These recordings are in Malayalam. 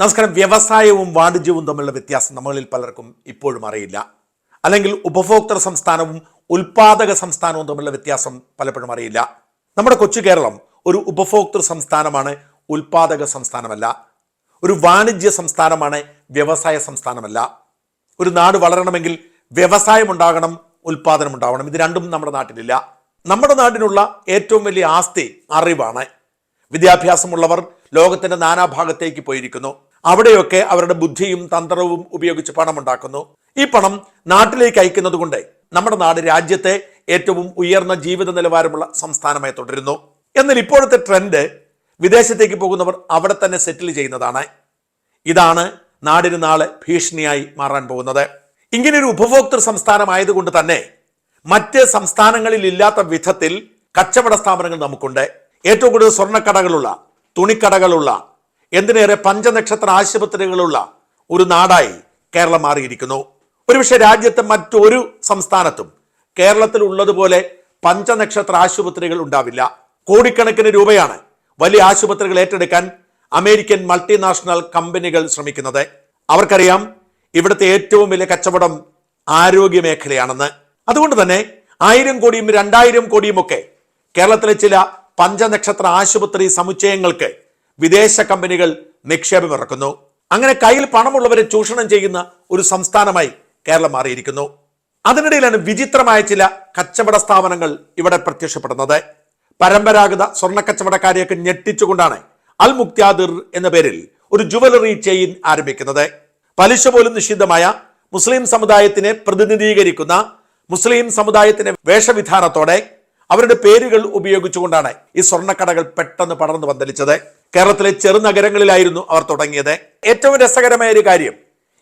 നമസ്കാരം. വ്യവസായവും വാണിജ്യവും തമ്മിലുള്ള വ്യത്യാസം നമ്മളിൽ പലർക്കും ഇപ്പോഴും അറിയില്ല. അല്ലെങ്കിൽ ഉപഭോക്തൃ സംസ്ഥാനവും ഉൽപാദക സംസ്ഥാനവും തമ്മിലുള്ള വ്യത്യാസം പലപ്പോഴും അറിയില്ല. നമ്മുടെ കൊച്ചു കേരളം ഒരു ഉപഭോക്തൃ സംസ്ഥാനമാണ് ഉൽപാദക സംസ്ഥാനമല്ല. ഒരു വാണിജ്യ സംസ്ഥാനമാണ് വ്യവസായ സംസ്ഥാനമല്ല. ഒരു നാട് വളരണമെങ്കിൽ വ്യവസായം ഉണ്ടാകണം ഉൽപാദനം ഉണ്ടാവണം. ഇത് രണ്ടും നമ്മുടെ നാട്ടിലില്ല. നമ്മുടെ നാടിനുള്ള ഏറ്റവും വലിയ ആസ്തി അറിവാണ്. വിദ്യാഭ്യാസമുള്ളവർ ലോകത്തിന്റെ നാനാഭാഗത്തേക്ക് പോയിരിക്കുന്നു. അവിടെയൊക്കെ അവരുടെ ബുദ്ധിയും തന്ത്രവും ഉപയോഗിച്ച് പണം ഉണ്ടാക്കുന്നു ഈ പണം നാട്ടിലേക്ക് അയക്കുന്നത് കൊണ്ട് നമ്മുടെ നാട് രാജ്യത്തെ ഏറ്റവും ഉയർന്ന ജീവിത നിലവാരമുള്ള സംസ്ഥാനമായി തുടരുന്നു. എന്നാൽ ഇപ്പോഴത്തെ ട്രെൻഡ് വിദേശത്തേക്ക് പോകുന്നവർ അവിടെ തന്നെ സെറ്റിൽ ചെയ്യുന്നതാണ്. ഇതാണ് നാടിന് നാളെ ഭീഷണിയായി മാറാൻ പോകുന്നത്. ഇങ്ങനൊരു ഉപഭോക്തൃ സംസ്ഥാനമായതുകൊണ്ട് തന്നെ മറ്റ് സംസ്ഥാനങ്ങളിൽ ഇല്ലാത്ത വിധത്തിൽ കച്ചവട സ്ഥാപനങ്ങൾ നമുക്കുണ്ട്. ഏറ്റവും കൂടുതൽ സ്വർണക്കടകളുള്ള തുണിക്കടകളുള്ള എന്തിനേറെ പഞ്ചനക്ഷത്ര ആശുപത്രികളുള്ള ഒരു നാടായി കേരളം മാറിയിരിക്കുന്നു. ഒരുപക്ഷെ രാജ്യത്തെ മറ്റൊരു സംസ്ഥാനത്തും കേരളത്തിൽ ഉള്ളതുപോലെ പഞ്ചനക്ഷത്ര ആശുപത്രികൾ ഉണ്ടാവില്ല. കോടിക്കണക്കിന് രൂപയാണ് വലിയ ആശുപത്രികൾ ഏറ്റെടുക്കാൻ അമേരിക്കൻ മൾട്ടിനാഷണൽ കമ്പനികൾ ശ്രമിക്കുന്നത്. അവർക്കറിയാം ഇവിടുത്തെ ഏറ്റവും വലിയ കച്ചവടം ആരോഗ്യ മേഖലയാണെന്ന്. അതുകൊണ്ട് തന്നെ ആയിരം കോടിയും രണ്ടായിരം കോടിയും ഒക്കെ കേരളത്തിലെ ചില പഞ്ചനക്ഷത്ര ആശുപത്രി സമുച്ചയങ്ങൾക്ക് വിദേശ കമ്പനികൾ നിക്ഷേപം ഇറക്കുന്നു അങ്ങനെ കയ്യിൽ പണമുള്ളവരെ ചൂഷണം ചെയ്യുന്ന ഒരു സംസ്ഥാനമായി കേരളം മാറിയിരിക്കുന്നു. അതിനിടയിലാണ് വിചിത്രമായ ചില കച്ചവട സ്ഥാപനങ്ങൾ ഇവിടെ പ്രത്യക്ഷപ്പെടുന്നത്. പരമ്പരാഗത സ്വർണ കച്ചവടക്കാരെയൊക്കെ ഞെട്ടിച്ചുകൊണ്ടാണ് അൽ മുക്താദിർ എന്ന പേരിൽ ഒരു ജുവലറി ചെയിൻ ആരംഭിക്കുന്നത്. പലിശ പോലും നിഷിദ്ധമായ മുസ്ലിം സമുദായത്തിനെ പ്രതിനിധീകരിക്കുന്ന മുസ്ലിം സമുദായത്തിന്റെ വേഷവിധാനത്തോടെ അവരുടെ പേരുകൾ ഉപയോഗിച്ചുകൊണ്ടാണ് ഈ സ്വർണക്കടകൾ പെട്ടെന്ന് പടർന്നു പന്തലിച്ചത്. കേരളത്തിലെ ചെറുനഗരങ്ങളിലായിരുന്നു അവർ തുടങ്ങിയത്. ഏറ്റവും രസകരമായ ഒരു കാര്യം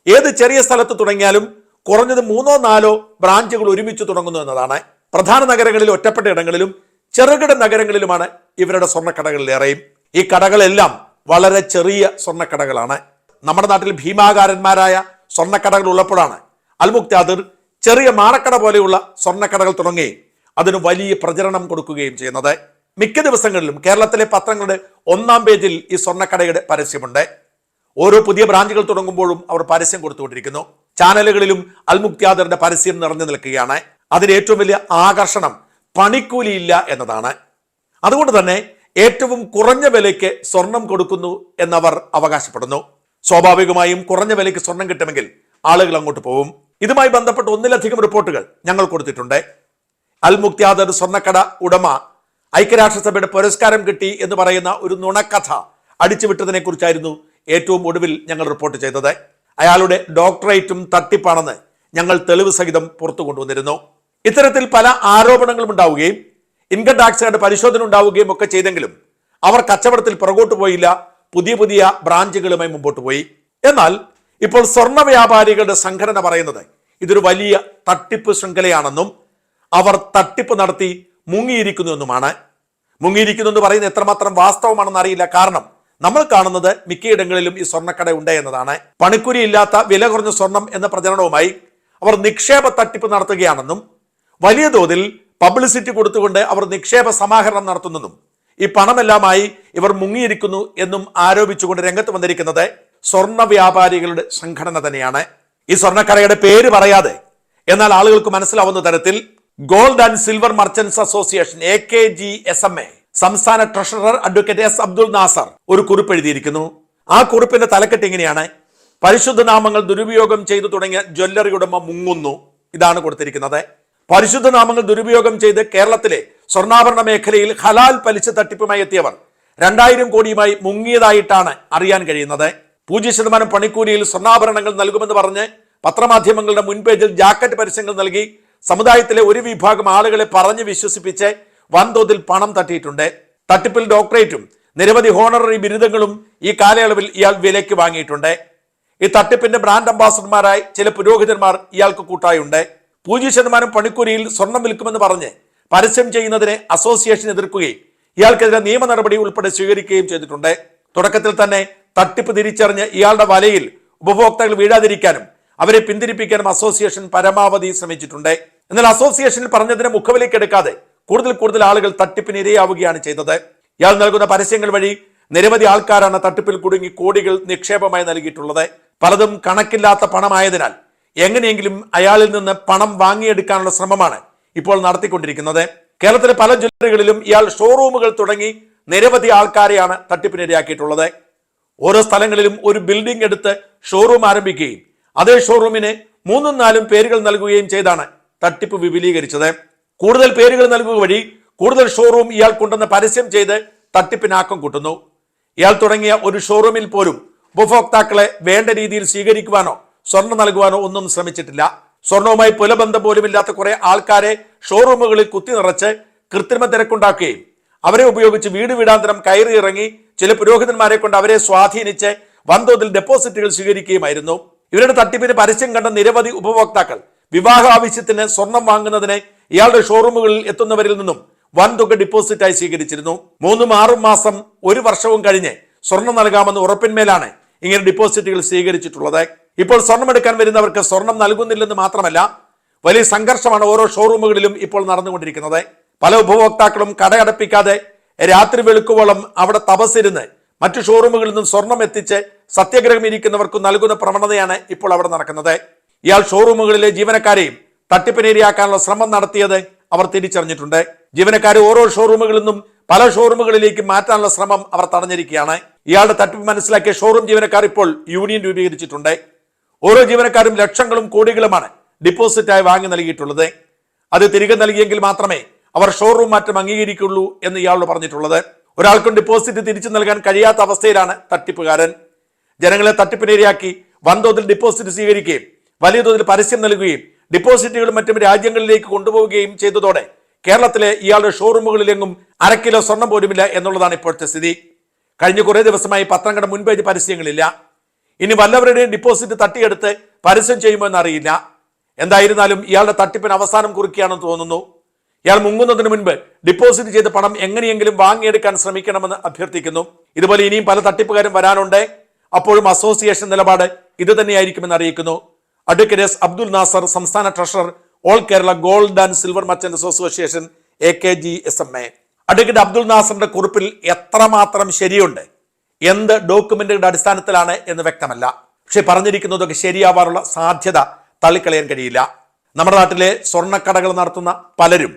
ഏത് ചെറിയ സ്ഥലത്ത് തുടങ്ങിയാലും കുറഞ്ഞത് മൂന്നോ നാലോ ബ്രാഞ്ചുകൾ ഒരുമിച്ച് തുടങ്ങുന്നു എന്നതാണ്. പ്രധാന നഗരങ്ങളിൽ ഒറ്റപ്പെട്ട ഇടങ്ങളിലും ചെറുകിട നഗരങ്ങളിലുമാണ് ഇവരുടെ സ്വർണക്കടകളിലേറെയും ഈ കടകളെല്ലാം വളരെ ചെറിയ സ്വർണക്കടകളാണ്. നമ്മുടെ നാട്ടിൽ ഭീമാകാരന്മാരായ സ്വർണക്കടകൾ ഉള്ളപ്പോഴാണ് അൽമുക്താദിർ ചെറിയ മാറക്കട പോലെയുള്ള സ്വർണക്കടകൾ തുടങ്ങി അതിന് വലിയ പ്രചരണം കൊടുക്കുകയും ചെയ്യുന്നത്. മിക്ക ദിവസങ്ങളിലും കേരളത്തിലെ പത്രങ്ങളുടെ ഒന്നാം പേജിൽ ഈ സ്വർണക്കടയുടെ പരസ്യമുണ്ട്. ഓരോ പുതിയ ബ്രാഞ്ചുകൾ തുടങ്ങുമ്പോഴും അവർ പരസ്യം കൊടുത്തുകൊണ്ടിരിക്കുന്നു. ചാനലുകളിലും അൽമുക്തിയാദറിന്റെ പരസ്യം നിറഞ്ഞു നിൽക്കുകയാണ്. അതിന് ഏറ്റവും വലിയ ആകർഷണം പണിക്കൂലിയില്ല എന്നതാണ്. അതുകൊണ്ട് തന്നെ ഏറ്റവും കുറഞ്ഞ വിലയ്ക്ക് സ്വർണം കൊടുക്കുന്നു എന്നവർ അവകാശപ്പെടുന്നു. സ്വാഭാവികമായും കുറഞ്ഞ വിലയ്ക്ക് സ്വർണം കിട്ടുമെങ്കിൽ ആളുകൾ അങ്ങോട്ട് പോകും ഇതുമായി ബന്ധപ്പെട്ട് ഒന്നിലധികം റിപ്പോർട്ടുകൾ ഞങ്ങൾ കൊടുത്തിട്ടുണ്ട്. അൽ മുക്തിയാദർ സ്വർണക്കട ഉടമ ഐക്യരാഷ്ട്രസഭയുടെ പുരസ്കാരം കിട്ടി എന്ന് പറയുന്ന ഒരു നുണക്കഥ അടിച്ചുവിട്ടതിനെ കുറിച്ചായിരുന്നു ഏറ്റവും ഒടുവിൽ ഞങ്ങൾ റിപ്പോർട്ട് ചെയ്തത്. അയാളുടെ ഡോക്ടറേറ്റും തട്ടിപ്പാണെന്ന് ഞങ്ങൾ തെളിവ് സഹിതം പുറത്തു കൊണ്ടുവന്നിരുന്നു. ഇത്തരത്തിൽ പല ആരോപണങ്ങളും ഉണ്ടാവുകയും ഇൻകം ടാക്സുകാരുടെ പരിശോധന ഉണ്ടാവുകയും ഒക്കെ ചെയ്തെങ്കിലും അവർ കച്ചവടത്തിൽ പുറകോട്ട് പോയില്ല പുതിയ പുതിയ ബ്രാഞ്ചുകളുമായി മുമ്പോട്ട് പോയി. എന്നാൽ ഇപ്പോൾ സ്വർണ വ്യാപാരികളുടെ സംഘടന പറയുന്നത് ഇതൊരു വലിയ തട്ടിപ്പ് ശൃംഖലയാണെന്നും അവർ തട്ടിപ്പ് നടത്തി മുങ്ങിയിരിക്കുന്നു എന്നുമാണ് മുങ്ങിയിരിക്കുന്നു എന്ന് പറയുന്നത് എത്രമാത്രം വാസ്തവമാണെന്ന് അറിയില്ല. കാരണം നമ്മൾ കാണുന്നത് മിക്കയിടങ്ങളിലും ഈ സ്വർണക്കട ഉണ്ട് എന്നതാണ്. പണിക്കുരി ഇല്ലാത്ത വില കുറഞ്ഞ സ്വർണം എന്ന പ്രചരണവുമായി അവർ നിക്ഷേപ തട്ടിപ്പ് നടത്തുകയാണെന്നും വലിയ തോതിൽ പബ്ലിസിറ്റി കൊടുത്തുകൊണ്ട് അവർ നിക്ഷേപ സമാഹരണം നടത്തുന്നതും ഈ പണമെല്ലാമായി ഇവർ മുങ്ങിയിരിക്കുന്നു എന്നും ആരോപിച്ചുകൊണ്ട് രംഗത്ത് വന്നിരിക്കുന്നത് സ്വർണ വ്യാപാരികളുടെ സംഘടന തന്നെയാണ്. ഈ സ്വർണക്കടയുടെ പേര് പറയാതെ എന്നാൽ ആളുകൾക്ക് മനസ്സിലാവുന്ന തരത്തിൽ gold and silver merchants association A K G S M A സംസ്ഥാന treasurer advocate S Abdul Nasar ഒരു കുറിപ്പ് എഴുതിയിരിക്കുന്നു. ആ കുറിപ്പിന്റെ തലക്കെട്ട് ഇങ്ങനെയാണ്. പരിശുദ്ധ നാമങ്ങൾ ദുരുപയോഗം ചെയ്തു തുടങ്ങിയ ജ്വല്ലറി ഉടമ മുങ്ങുന്നു. ഇതാണ് കൊടുത്തിരിക്കുന്നത്. പരിശുദ്ധ നാമങ്ങൾ ദുരുപയോഗം ചെയ്ത് കേരളത്തിലെ സ്വർണാഭരണ മേഖലയിൽ ഹലാൽ പലിശ തട്ടിപ്പുമായി എത്തിയവർ രണ്ടായിരം കോടിയുമായി മുങ്ങിയതായിട്ടാണ് അറിയാൻ കഴിയുന്നത്. പൂജ്യ ശതമാനം പണിക്കൂലിയിൽ സ്വർണാഭരണങ്ങൾ നൽകുമെന്ന് പറഞ്ഞ് പത്രമാധ്യമങ്ങളുടെ മുൻപേജിൽ ജാക്കറ്റ് പരസ്യങ്ങൾ നൽകി സമുദായത്തിലെ ഒരു വിഭാഗം ആളുകളെ പറഞ്ഞു വിശ്വസിപ്പിച്ച് വൻതോതിൽ പണം തട്ടിയിട്ടുണ്ട്. തട്ടിപ്പിൽ ഡോക്ടറേറ്റും നിരവധി ഹോണററി ബിരുദങ്ങളും ഈ കാലയളവിൽ ഇയാൾ വിലയ്ക്ക് വാങ്ങിയിട്ടുണ്ട്. ഈ തട്ടിപ്പിന്റെ ബ്രാൻഡ് അംബാസഡർമാരായി ചില പുരോഹിതന്മാർ ഇയാൾക്ക് കൂട്ടായുണ്ട്. പൂജ്യ ശതമാനം പണിക്കൂലിയിൽ സ്വർണം വിൽക്കുമെന്ന് പറഞ്ഞ് പരസ്യം ചെയ്യുന്നതിനെ അസോസിയേഷൻ എതിർക്കുകയും ഇയാൾക്കെതിരെ നിയമ നടപടി ഉൾപ്പെടെ സ്വീകരിക്കുകയും ചെയ്തിട്ടുണ്ട്. തുടക്കത്തിൽ തന്നെ തട്ടിപ്പ് തിരിച്ചറിഞ്ഞ് ഇയാളുടെ വലയിൽ ഉപഭോക്താക്കൾ വീഴാതിരിക്കാനും അവരെ പിന്തിരിപ്പിക്കാനും അസോസിയേഷൻ പരമാവധി ശ്രമിച്ചിട്ടുണ്ട്. എന്നാൽ അസോസിയേഷനിൽ പറഞ്ഞതിനെ മുഖവിലേക്ക് എടുക്കാതെ കൂടുതൽ കൂടുതൽ ആളുകൾ തട്ടിപ്പിന് ഇരയാവുകയാണ് ചെയ്തത്. ഇയാൾ നൽകുന്ന പരസ്യങ്ങൾ വഴി നിരവധി ആൾക്കാരാണ് തട്ടിപ്പിൽ കുടുങ്ങി കോടികൾ നിക്ഷേപമായി നൽകിയിട്ടുള്ളത്. പലതും കണക്കില്ലാത്ത പണമായതിനാൽ എങ്ങനെയെങ്കിലും അയാളിൽ നിന്ന് പണം വാങ്ങിയെടുക്കാനുള്ള ശ്രമമാണ് ഇപ്പോൾ നടത്തിക്കൊണ്ടിരിക്കുന്നത്. കേരളത്തിലെ പല ജില്ലകളിലും ഇയാൾ ഷോറൂമുകൾ തുടങ്ങി നിരവധി ആൾക്കാരെയാണ് തട്ടിപ്പിനിരയാക്കിയിട്ടുള്ളത് ഓരോ സ്ഥലങ്ങളിലും ഒരു ബിൽഡിംഗ് എടുത്ത് ഷോറൂം ആരംഭിക്കുകയും അതേ ഷോറൂമിന് മൂന്നും നാലും പേരുകൾ നൽകുകയും ചെയ്താണ് തട്ടിപ്പ് വിപുലീകരിച്ചത്. കൂടുതൽ പേരുകൾ നൽകുക വഴി കൂടുതൽ ഷോറൂം ഇയാൾ കൊണ്ടുവന്ന് പരസ്യം ചെയ്ത് തട്ടിപ്പിനാക്കം കൂട്ടുന്നു. ഇയാൾ തുടങ്ങിയ ഒരു ഷോറൂമിൽ പോലും ഉപഭോക്താക്കളെ വേണ്ട രീതിയിൽ സ്വീകരിക്കുവാനോ സ്വർണം നൽകുവാനോ ഒന്നും ശ്രമിച്ചിട്ടില്ല. സ്വർണവുമായി പുലബന്ധം പോലുമില്ലാത്ത കുറെ ആൾക്കാരെ ഷോറൂമുകളിൽ കുത്തി നിറച്ച് കൃത്രിമ തിരക്കുണ്ടാക്കുകയും അവരെ ഉപയോഗിച്ച് വീട് വീടാന്തരം കയറി ഇറങ്ങി ചില പുരോഹിതന്മാരെ കൊണ്ട് അവരെ സ്വാധീനിച്ച് വൻതോതിൽ ഡെപ്പോസിറ്റുകൾ സ്വീകരിക്കുകയുമായിരുന്നു. ഇവരുടെ തട്ടിപ്പിന് പരസ്യം കണ്ട നിരവധി ഉപഭോക്താക്കൾ വിവാഹ ആവശ്യത്തിന് സ്വർണം വാങ്ങുന്നതിന് ഇയാളുടെ ഷോറൂമുകളിൽ എത്തുന്നവരിൽ നിന്നും വൻതുക ഡിപ്പോസിറ്റായി സ്വീകരിച്ചിരുന്നു. മൂന്നും ആറും മാസം ഒരു വർഷവും കഴിഞ്ഞ് സ്വർണം നൽകാമെന്ന് ഉറപ്പിന്മേലാണ് ഇങ്ങനെ ഡിപ്പോസിറ്റുകൾ സ്വീകരിച്ചിട്ടുള്ളത്. ഇപ്പോൾ സ്വർണമെടുക്കാൻ വരുന്നവർക്ക് സ്വർണം നൽകുന്നില്ലെന്ന് മാത്രമല്ല വലിയ സംഘർഷമാണ് ഓരോ ഷോറൂമുകളിലും ഇപ്പോൾ നടന്നുകൊണ്ടിരിക്കുന്നത്. പല ഉപഭോക്താക്കളും കടയടപ്പിക്കാതെ രാത്രി വെളുക്കുവോളം അവിടെ തപസ്സിരുന്ന് മറ്റു ഷോറൂമുകളിൽ നിന്നും സ്വർണം എത്തിച്ച് സത്യഗ്രഹം ഇരിക്കുന്നവർക്കും നൽകുന്ന പ്രവണതയാണ് ഇപ്പോൾ അവിടെ നടക്കുന്നത്. ഇയാൾ ഷോറൂമുകളിലെ ജീവനക്കാരെയും തട്ടിപ്പിനേരിയാക്കാനുള്ള ശ്രമം നടത്തിയത് അവർ തിരിച്ചറിഞ്ഞിട്ടുണ്ട്. ജീവനക്കാരെ ഓരോ ഷോറൂമുകളിൽ നിന്നും പല ഷോറൂമുകളിലേക്ക് മാറ്റാനുള്ള ശ്രമം അവർ തടഞ്ഞിരിക്കുകയാണ്. ഇയാളുടെ തട്ടിപ്പ് മനസ്സിലാക്കിയ ഷോറൂം ജീവനക്കാർ ഇപ്പോൾ യൂണിയൻ രൂപീകരിച്ചിട്ടുണ്ട്. ഓരോ ജീവനക്കാരും ലക്ഷങ്ങളും കോടികളുമാണ് ഡിപ്പോസിറ്റായി വാങ്ങി നൽകിയിട്ടുള്ളത്. അത് തിരികെ നൽകിയെങ്കിൽ മാത്രമേ അവർ ഷോറൂം മാറ്റം അംഗീകരിക്കുള്ളൂ എന്ന് ഇയാളോട് പറഞ്ഞിട്ടുള്ളത്. ഒരാൾക്കും ഡിപ്പോസിറ്റ് തിരിച്ചു നൽകാൻ കഴിയാത്ത അവസ്ഥയിലാണ് തട്ടിപ്പുകാരൻ. ജനങ്ങളെ തട്ടിപ്പിനിരയാക്കി വൻതോതിൽ ഡിപ്പോസിറ്റ് സ്വീകരിക്കുകയും വലിയ തോതിൽ പരസ്യം നൽകുകയും ഡിപ്പോസിറ്റുകളും മറ്റും രാജ്യങ്ങളിലേക്ക് കൊണ്ടുപോവുകയും ചെയ്തതോടെ കേരളത്തിലെ ഇയാളുടെ ഷോറൂമുകളിലെങ്ങും അര കിലോ സ്വർണം പോലുമില്ല എന്നുള്ളതാണ് ഇപ്പോഴത്തെ സ്ഥിതി. കഴിഞ്ഞ കുറേ ദിവസമായി പത്രങ്ങളുടെ മുൻപേജ് പരസ്യങ്ങളില്ല. ഇനി വല്ലവരുടെയും ഡിപ്പോസിറ്റ് തട്ടിയെടുത്ത് പരസ്യം ചെയ്യുമോ എന്നറിയില്ല എന്തായിരുന്നാലും ഇയാളുടെ തട്ടിപ്പിന് അവസാനം കുറിക്കുകയാണെന്ന് തോന്നുന്നു. ഇയാൾ മുങ്ങുന്നതിന് മുൻപ് ഡിപ്പോസിറ്റ് ചെയ്ത പണം എങ്ങനെയെങ്കിലും വാങ്ങിയെടുക്കാൻ ശ്രമിക്കണമെന്ന് അഭ്യർത്ഥിക്കുന്നു. ഇതുപോലെ ഇനിയും പല തട്ടിപ്പുകാരും വരാനുണ്ട്. അപ്പോഴും അസോസിയേഷൻ നിലപാട് ഇത് തന്നെയായിരിക്കുമെന്ന് അറിയിക്കുന്നു. അഡ്വക്കേറ്റ് എസ് അബ്ദുൽ നാസർ സംസ്ഥാന treasurer all Kerala gold and silver merchant association A K G S M A. Advocate Abdul നാസറിന്റെ കുറിപ്പിൽ എത്രമാത്രം ശരിയുണ്ട്? എന്ത് ഡോക്യുമെന്റുകളുടെ അടിസ്ഥാനത്തിലാണ് എന്ന് വ്യക്തമല്ല. പക്ഷെ പറഞ്ഞിരിക്കുന്നതൊക്കെ ശരിയാവാനുള്ള സാധ്യത തള്ളിക്കളയാൻ കഴിയില്ല. നമ്മുടെ നാട്ടിലെ സ്വർണക്കടകൾ നടത്തുന്ന പലരും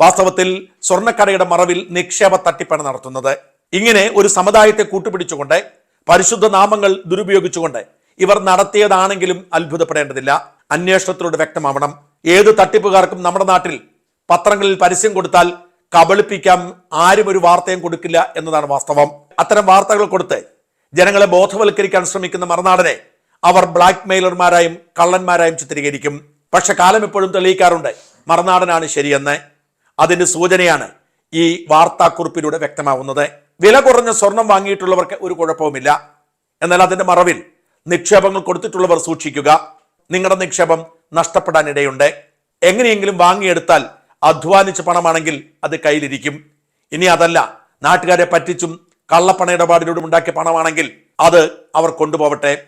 വാസ്തവത്തിൽ സ്വർണക്കടയുടെ മറവിൽ നിക്ഷേപ തട്ടിപ്പാണ് നടത്തുന്നത്. ഇങ്ങനെ ഒരു സമുദായത്തെ കൂട്ടുപിടിച്ചുകൊണ്ട് പരിശുദ്ധ നാമങ്ങൾ ദുരുപയോഗിച്ചുകൊണ്ട് ഇവർ നടത്തിയതാണെങ്കിലും അത്ഭുതപ്പെടേണ്ടതില്ല. അന്വേഷണത്തിലൂടെ വ്യക്തമാവണം. ഏത് തട്ടിപ്പുകാർക്കും നമ്മുടെ നാട്ടിൽ പത്രങ്ങളിൽ പരസ്യം കൊടുത്താൽ കബളിപ്പിക്കാം ആരും ഒരു വാർത്തയും കൊടുക്കില്ല എന്നതാണ് വാസ്തവം. അത്തരം വാർത്തകൾ കൊടുത്ത് ജനങ്ങളെ ബോധവൽക്കരിക്കാൻ ശ്രമിക്കുന്ന മറുനാടനെ അവർ ബ്ലാക്ക് മെയിലർമാരായും കള്ളന്മാരായും ചിത്രീകരിക്കും. പക്ഷെ കാലം എപ്പോഴും തെളിയിക്കാറുണ്ട് മറുനാടനാണ് ശരിയെന്ന്. അതിന്റെ സൂചനയാണ് ഈ വാർത്താക്കുറിപ്പിലൂടെ വ്യക്തമാവുന്നത്. വില കുറഞ്ഞ സ്വർണം വാങ്ങിയിട്ടുള്ളവർക്ക് ഒരു കുഴപ്പവുമില്ല. എന്നാൽ അതിന്റെ മറവിൽ നിക്ഷേപങ്ങൾ കൊടുത്തിട്ടുള്ളവർ സൂക്ഷിക്കുക. നിങ്ങളുടെ നിക്ഷേപം നഷ്ടപ്പെടാനിടയുണ്ട്. എങ്ങനെയെങ്കിലും വാങ്ങിയെടുത്താൽ അധ്വാനിച്ച പണമാണെങ്കിൽ അത് കയ്യിലിരിക്കും. ഇനി അതല്ല നാട്ടുകാരെ പറ്റിച്ചും കള്ളപ്പണ ഇടപാടിലൂടെ ഉണ്ടാക്കിയ പണമാണെങ്കിൽ അത് അവർ കൊണ്ടുപോവട്ടെ.